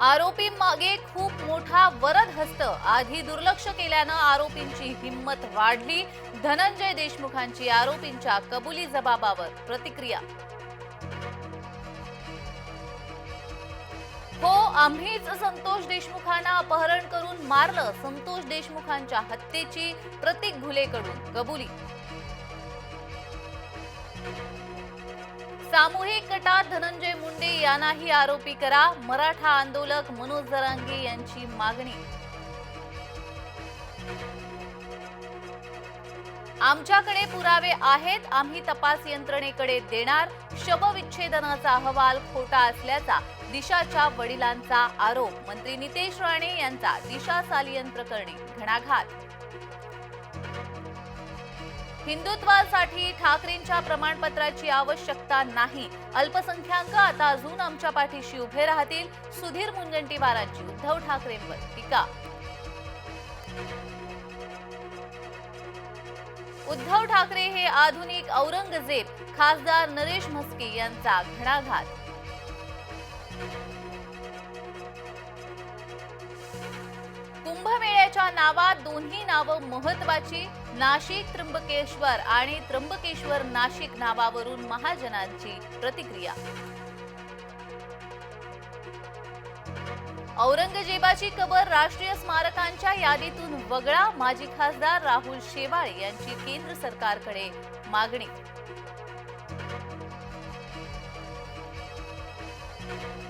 आरोपी मागे खूप मोठा वरद हस्त आधी दुर्लक्ष केल्यानं आरोपींची हिंमत वाढली. धनंजय देशमुखांची आरोपींच्या कबुली जबाबावर प्रतिक्रिया. हो आम्हीच संतोष देशमुखांना अपहरण करून मारलं. संतोष देशमुखांच्या हत्येची प्रतीक घुलेकडून कबुली. सामूहिक कटात धनंजय मुंडे यांनाही आरोपी करा. मराठा आंदोलक मनोज जरांगे यांची मागणी. आमच्याकडे पुरावे आहेत आम्ही तपास यंत्रणेकडे देणार. शवविच्छेदनाचा अहवाल खोटा असल्याचा दिशाच्या वडिलांचा आरोप. मंत्री नितेश राणे यांचा दिशा सालियन प्रकरणी घणाघात. हिंदुत्वासाठी ठाकरेंच्या प्रमाणपत्राची आवश्यकता नाही. अल्पसंख्याक आता अजून आमच्या पाठीशी उभे राहतील. सुधीर मुनगंटीवारांची उद्धव ठाकरेंवर टीका. उद्धव ठाकरे हे आधुनिक औरंगजेब खासदार नरेश म्हस्के यांचा घणाघात. कुंभमे नावात दोन्ही नावं महत्वाची. नाशिक त्र्यंबकेश्वर आणि त्र्यंबकेश्वर नाशिक नावावरून महाजनांची प्रतिक्रिया. औरंगजेबाची कबर राष्ट्रीय स्मारकांच्या यादीतून वगळा माजी खासदार राहुल शेवाळे यांची केंद्र सरकारकडे मागणी.